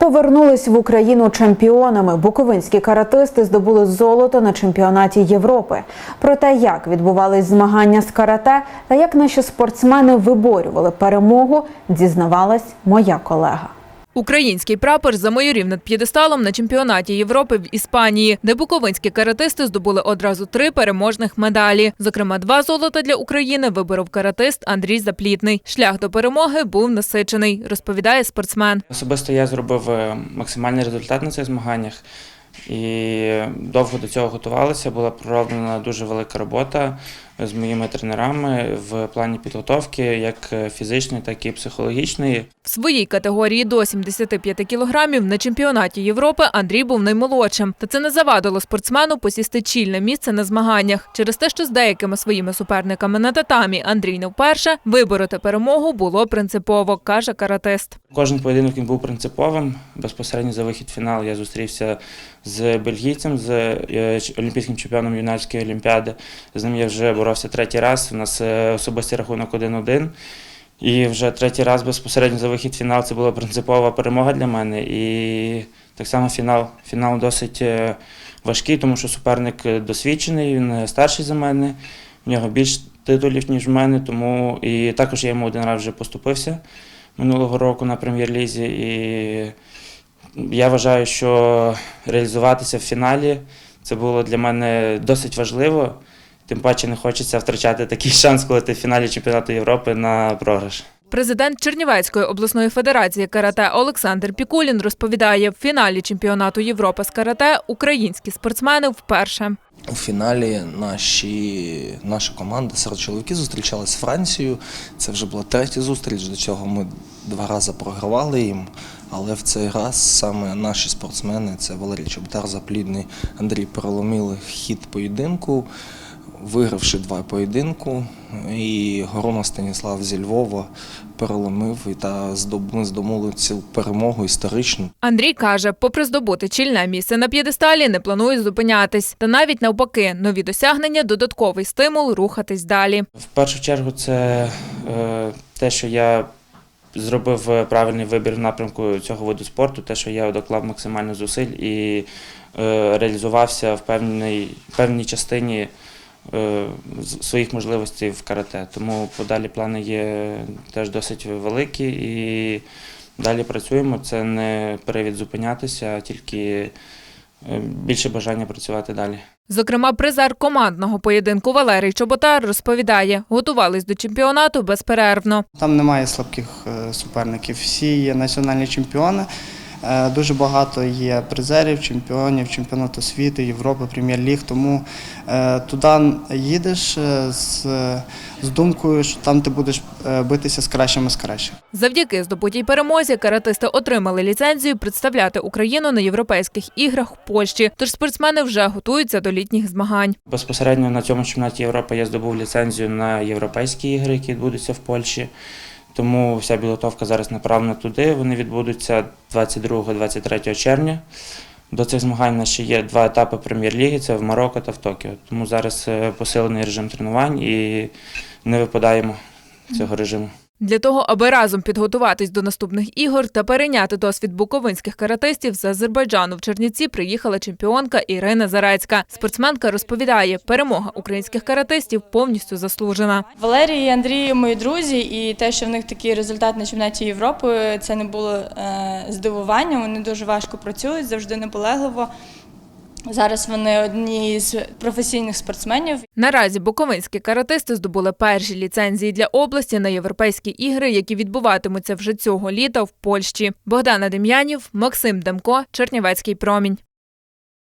Повернулись в Україну чемпіонами. Буковинські каратисти здобули золото на чемпіонаті Європи. Про те, як відбувались змагання з карате та як наші спортсмени виборювали перемогу, дізнавалась моя колега. Український прапор замайорів над п'єдесталом на чемпіонаті Європи в Іспанії, де буковинські каратисти здобули одразу три переможних медалі. Зокрема, два золота для України виборов каратист Андрій Заплітний. Шлях до перемоги був насичений, розповідає спортсмен. Особисто я зробив е, максимальний результат на цих змаганнях і довго до цього готувалися. Була пророблена дуже велика робота з моїми тренерами в плані підготовки, як фізичної, так і психологічної. В своїй категорії до 75 кілограмів на чемпіонаті Європи Андрій був наймолодшим. Та це не завадило спортсмену посісти чільне місце на змаганнях. Через те, що з деякими своїми суперниками на татамі Андрій не вперше, вибороти перемогу було принципово, каже каратист. Кожен поєдинок він був принциповим. Безпосередньо за вихід в фінал я зустрівся з бельгійцем, з е, олімпійським чемпіоном юнацької олімпіади. З ним я вже боровся третій раз. У нас е, особистий рахунок 1-1. І вже третій раз безпосередньо за вихід в фінал це була принципова перемога для мене. І так само фінал. Фінал досить е, важкий, тому що суперник е, досвідчений, він старший за мене. В нього більш титулів, ніж в мене, тому і також я йому один раз вже поступився минулого року на прем'єр-лізі. І я вважаю, що реалізуватися в фіналі це було для мене досить важливо. Тим паче не хочеться втрачати такий шанс, коли ти в фіналі чемпіонату Європи на програш. Президент Чернівецької обласної федерації карате Олександр Пікулін розповідає, в фіналі чемпіонату Європи з карате українські спортсмени вперше. У фіналі наші, наша команда серед чоловіків зустрічалась з Францією. Це вже була третя зустріч. До цього ми два рази програвали їм. Але в цей раз саме наші спортсмени, це Валерій Чоботар, Заплідний, Андрій переломили хід поєдинку, вигравши два поєдинку. І Горона Станіслав зі Львова переломив і та ми здобули цю перемогу історичну. Андрій каже, попри здобути чільне місце на п'єдесталі, не планує зупинятись. Та навіть навпаки, нові досягнення додатковий стимул рухатись далі. В першу чергу, це е, те, що я зробив е, правильний вибір в напрямку цього виду спорту, те, що я доклав максимально зусиль і е, реалізувався в певній, певній частині своїх можливостей в карате. Тому подалі плани є теж досить великі і далі працюємо. Це не привід зупинятися, а тільки е, більше бажання працювати далі. Зокрема, призер командного поєдинку Валерій Чоботар розповідає, готувались до чемпіонату безперервно. Там немає слабких е, суперників. Всі є національні чемпіони. Е, Дуже багато є призерів, чемпіонів, чемпіонату світу, Європи, прем'єр-ліг. Тому е, туди їдеш е, з, з думкою, що там ти будеш битися з кращими з кращих. Завдяки здобутій перемозі каратисти отримали ліцензію представляти Україну на європейських іграх в Польщі. Тож спортсмени вже готуються до літніх змагань. Безпосередньо на цьому чемпіонаті Європи я здобув ліцензію на європейські ігри, які відбудуться в Польщі. Тому вся підготовка зараз направлена туди. Вони відбудуться 22-23 червня. До цих змагань у нас ще є два етапи прем'єр-ліги це в Марокко та в Токіо. Тому зараз е, посилений режим тренувань і не випадаємо цього режиму. Для того, аби разом підготуватись до наступних ігор та перейняти досвід буковинських каратистів з Азербайджану в Чернівці приїхала чемпіонка Ірина Зарецька. Спортсменка розповідає, перемога українських каратистів повністю заслужена. Валерій і Андрій мої друзі, і те, що в них такий результат на чемпіонаті Європи, це не було е, здивуванням. Вони дуже важко працюють, завжди наполегливо. Зараз вони одні з професійних спортсменів. Наразі буковинські каратисти здобули перші ліцензії для області на європейські ігри, які відбуватимуться вже цього літа в Польщі. Богдана Дем'янів, Максим Демко, Чернівецький промінь.